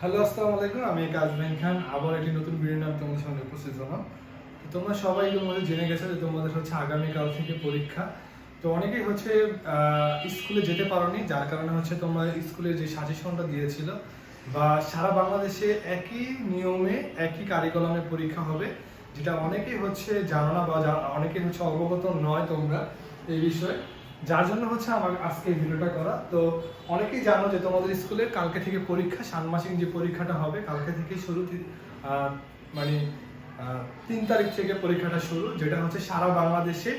Hello, আসসালামু আলাইকুম। আমি কাজমেন খান। আবার একটি নতুন ভিডিও নাম তোমাদের সামনে উপস্থিত হলাম। তোমরা সবাই তোমাদের জেনে গেছো যে তোমাদের হচ্ছে আগামীকাল থেকে পরীক্ষা। তো অনেকেই হচ্ছে স্কুলে যেতে পারোনি, যার কারণে হচ্ছে তোমরা স্কুলে যে সাজেশনটা দিয়েছিল বা সারা বাংলাদেশে একই নিয়মে, একই কারিকুলামে পরীক্ষা হবে, যেটা অনেকেই হচ্ছে জানো না বা অনেকেই হচ্ছে অবগত নয় তোমরা এই বিষয়ে। যার জন্য হচ্ছে আমার আজকে এই ভিডিওটা করা। তো অনেকেই জানো যে তোমাদের স্কুলে কালকে থেকে পরীক্ষা, ষান্মাসিক যে পরীক্ষাটা হবে, কালকে থেকে শুরু মানে তিন তারিখ থেকে পরীক্ষাটা শুরু, যেটা হচ্ছে সারা বাংলাদেশে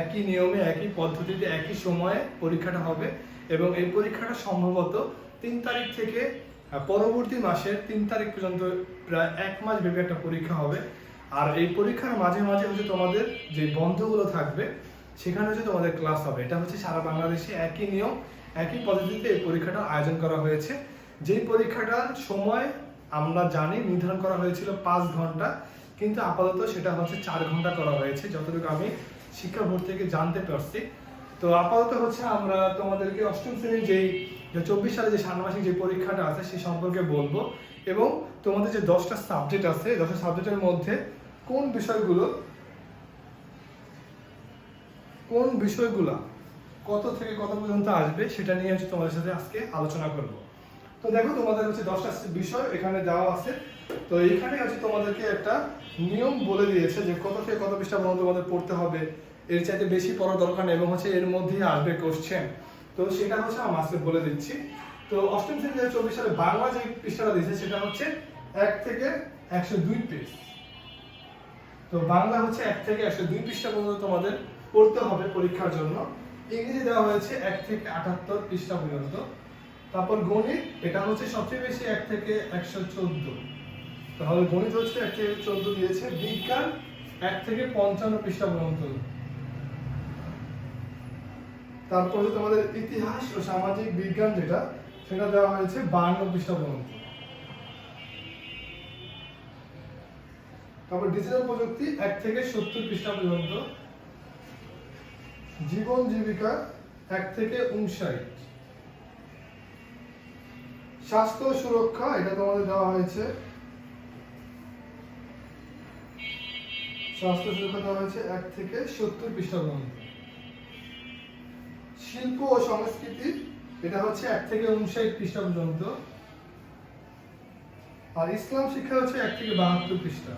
একই নিয়মে, একই পদ্ধতিতে, একই সময়ে পরীক্ষাটা হবে। এবং এই পরীক্ষাটা সম্ভবত তিন তারিখ থেকে পরবর্তী মাসের তিন তারিখ পর্যন্ত প্রায় এক মাস ব্যাপী একটা পরীক্ষা হবে। আর এই পরীক্ষার মাঝে মাঝে হচ্ছে তোমাদের যে বন্ধগুলো থাকবে সেখানে হচ্ছে তোমাদের ক্লাস হবে। এটা হচ্ছে সারা বাংলাদেশে একই নিয়ম, একই পদ্ধতিতে এই পরীক্ষাটা আয়োজন করা হয়েছে। যেই পরীক্ষাটার সময় আমরা জানি, নির্ধারণ করা হয়েছিল পাঁচ ঘণ্টা, কিন্তু আপাতত সেটা হচ্ছে চার ঘণ্টা করা হয়েছে, যতটুকু আমি শিক্ষা বোর্ড থেকে জানতে পারছি। তো আপাতত হচ্ছে আমরা তোমাদেরকে অষ্টম শ্রেণির যেই চব্বিশ সালে যে ষান্মাসিক যে পরীক্ষাটা আছে, সে সম্পর্কে বলব। এবং তোমাদের যে দশটা সাবজেক্ট আছে, দশটা সাবজেক্টের মধ্যে কোন বিষয়গুলো কোন বিষয়গুলা কত থেকে কত পর্যন্ত আসবে সেটা নিয়ে হচ্ছে তোমাদের সাথে আজকে আলোচনা করব। তো দেখো, তোমাদের হচ্ছে দশটা বিষয় এখানে দেওয়া আছে। তো এখানে হচ্ছে তোমাদেরকে একটা নিয়ম বলে দিয়েছে যে কত থেকে কত পৃষ্ঠা পর্যন্ত তোমাদের পড়তে হবে, এর চাইতে বেশি পড়ার দরকার নেই এবং হচ্ছে এর মধ্যেই আসবে কোশ্চেন তো সেটা হচ্ছে আমি আজকে বলে দিচ্ছি। তো অষ্টম শ্রেণি দু চব্বিশ সালে বাংলা যে পৃষ্ঠাটা দিয়েছে সেটা হচ্ছে এক থেকে একশো দুই পেজ তো বাংলা হচ্ছে এক থেকে একশো দুই পৃষ্ঠা পর্যন্ত তোমাদের পড়তে হবে পরীক্ষার জন্য। ইংরেজি দেওয়া হয়েছে এক থেকে আটাত্তর পৃষ্ঠা পর্যন্ত তারপর গণিত, এটা হচ্ছে সবচেয়ে বেশি এক থেকে একশো চোদ্দ। তাহলে গণিত হচ্ছে এক থেকে চোদ্দ দিয়েছে। বিজ্ঞান এক থেকে পঞ্চান্ন পৃষ্ঠা পর্যন্ত তারপর হচ্ছে তোমাদের ইতিহাস ও সামাজিক বিজ্ঞান যেটা, সেটা দেওয়া হয়েছে বান্ন পৃষ্ঠা পর্যন্ত তারপর ডিজিটাল প্রযুক্তি এক থেকে সত্তর পৃষ্ঠা পর্যন্ত জীবন জীবিকা এক থেকে উনষাট। স্বাস্থ্য সুরক্ষা, এটা তোমাদের দেওয়া হয়েছে। স্বাস্থ্য সুরক্ষা দেওয়া হয়েছে এক থেকে সত্তর পৃষ্ঠা পর্যন্ত শিল্প ও সংস্কৃতি, এটা হচ্ছে এক থেকে উনষাট পৃষ্ঠা পর্যন্ত। আর ইসলাম শিক্ষা হচ্ছে এক থেকে বাহাত্তর পৃষ্ঠা।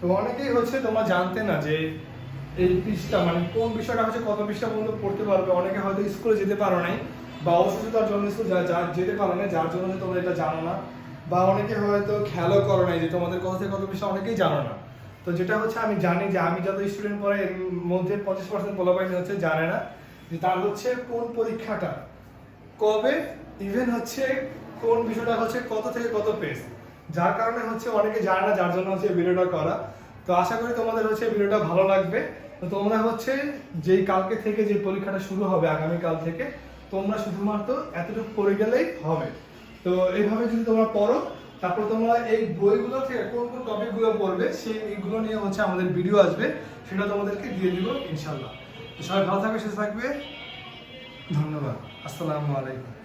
তো অনেকেই হচ্ছে তোমরা জানতে না যে এই পৃষ্ঠা মানে কোন বিষয়টা হচ্ছে, কত পৃষ্ঠা পর্যন্ত পড়তে পারবে? অনেকে হয়তো স্কুলে যেতে পারো নাই, বা অসুস্থতার জন্য স্কুল যেতে পারো না যার জন্য তোমরা এটা জানো না, বা অনেকে হয়তো খেয়ালও করো নাই যে তোমাদের কত থেকে কত পৃষ্ঠা অনেকেই জানো না। তো যেটা হচ্ছে, আমি জানি যে আমি যত স্টুডেন্ট পড়ে এর মধ্যে পঞ্চাশ পার্সেন্ট পোলাপাইন হচ্ছে, জানে না যে তার হচ্ছে কোন পরীক্ষাটা, কবে ইভেন হচ্ছে কোন বিষয়টা হচ্ছে কত থেকে কত পেজ যার কারণে হচ্ছে অনেকে জানে না, যার জন্য হচ্ছে ভিডিওটা করা। তো আশা করি তোমাদের হচ্ছে ভিডিওটা ভালো লাগবে। তো তোমরা হচ্ছে যেই কালকে থেকে যে পরীক্ষাটা শুরু হবে আগামী কাল থেকে, তোমরা শুধুমাত্র এতটুকু পড়ে গেলেই হবে। তো এইভাবে যদি তোমরা পড়ো, তারপর তোমরা এই বইগুলো থেকে কোন কোন টপিকগুলো পড়বে সেইগুলো নিয়ে হচ্ছে আমাদের ভিডিও আসবে, সেটা তোমাদেরকে দিয়ে দিব ইনশাল্লাহ সবাই ভালো থাকবে, সুস্থ থাকবে। ধন্যবাদ। আসসালামু আলাইকুম।